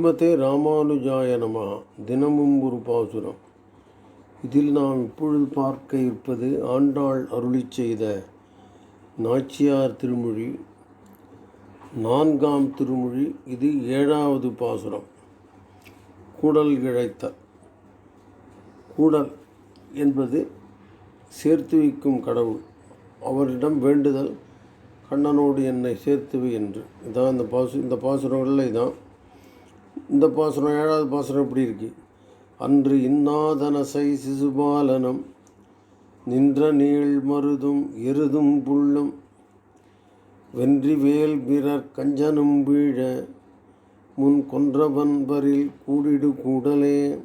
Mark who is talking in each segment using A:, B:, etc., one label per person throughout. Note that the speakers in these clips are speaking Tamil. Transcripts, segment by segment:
A: ஸ்ரீமதே ராமானுஜாய நம. தினமும் ஒரு பாசுரம். இதில் நாம் இப்பொழுது பார்க்க இருப்பது ஆண்டாள் அருளிச் செய்த நாச்சியார் திருமொழி. நான்காம் திருமொழி இது ஏழாவது பாசுரம். கூடல் இழைத்தல். கூடல் என்பது சேர்த்து வைக்கும் கடவுள். அவரிடம் வேண்டுதல் கண்ணனோடு என்னை சேர்த்துவை என்று. இதான் இந்த பாசு இந்த பாசுரங்களில் இதான். இந்த பாசனம் ஏழாவது பாசனம் எப்படி இருக்கு. அன்று இன்னாதனசை சிசுபாலனம் நின்ற நீள் மருதும் எருதும் புள்ளும் வென்றி வேல் பிறர் கஞ்சனும் வீழ முன் கொன்றவன்பரில் கூடிடு கூடலே.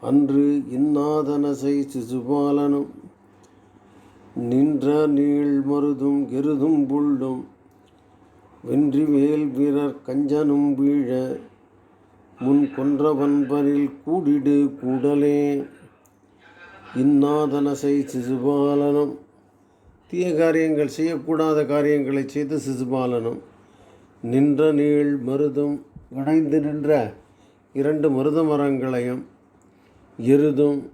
A: அன்று இன்னாதனசை சிசுபாலனும் நின்ற நீள் மருதும் எருதும் புள்ளும் வென்றி வேல் வீரர் கஞ்சனும் வீழ முன் கொன்றவன்பரில் கூடிடு கூடலே. இன்னாதனசை சிசுபாலனம் தீய காரியங்கள் செய்யக்கூடாத காரியங்களை செய்த சிசுபாலனம். நின்ற நீள் மருதும் இணைந்து நின்ற இரண்டு மருத மரங்களையும் எருதும்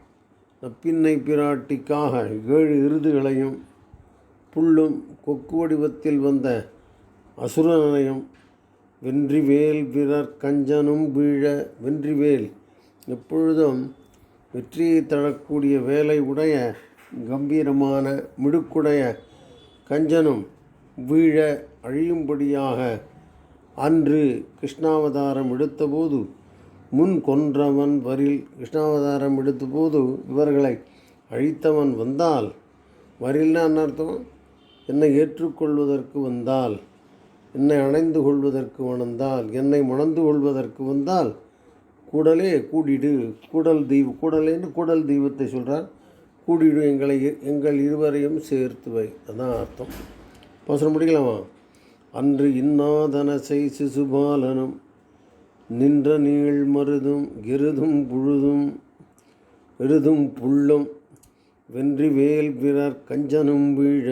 A: நப்பின்னை பிராட்டிக்காக ஏழு எருதுகளையும் புல்லும் கொக்கு வடிவத்தில் வந்த அசுரனையும் வென்றிவேல் பிறர் கஞ்சனும் வீழ வென்றிவேல். எப்பொழுதும் வெற்றியை தரக்கூடிய வேலை உடைய கம்பீரமான மிடுக்குடைய கஞ்சனும் வீழ அழியும்படியாக அன்று கிருஷ்ணாவதாரம் எடுத்தபோது முன் கொன்றவன் வரில் கிருஷ்ணாவதாரம் எடுத்தபோது இவர்களை அழித்தவன் வந்தால் வரில்னா என்ன அர்த்தம்? என்னை ஏற்றுக்கொள்வதற்கு வந்தால். என்னை அணைந்து கொள்வதற்கு வந்தால் என்னை மணந்து கொள்வதற்கு வந்தால் கூடலே கூடிடு கூடல் தெய்வ கூடலேன்னு கூடல் தெய்வத்தை சொல்கிறார் கூடிடு எங்களை எங்கள் இருவரையும் சேர்த்துவை அதான் அர்த்தம். அவசரம் முடிக்கலாமா அன்று இன்னாதனசை சிசுபாலனும் நின்ற நீள் மருதும் எருதும் புழுதும் எருதும் புள்ளும் வென்றி வேல் பிறர் கஞ்சனும் வீழ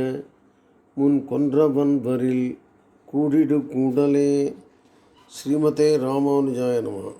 A: முன் கொன்றவன் வரில் கூடிடு கூடலே. ஸ்ரீமதே ராமானுஜாய நம.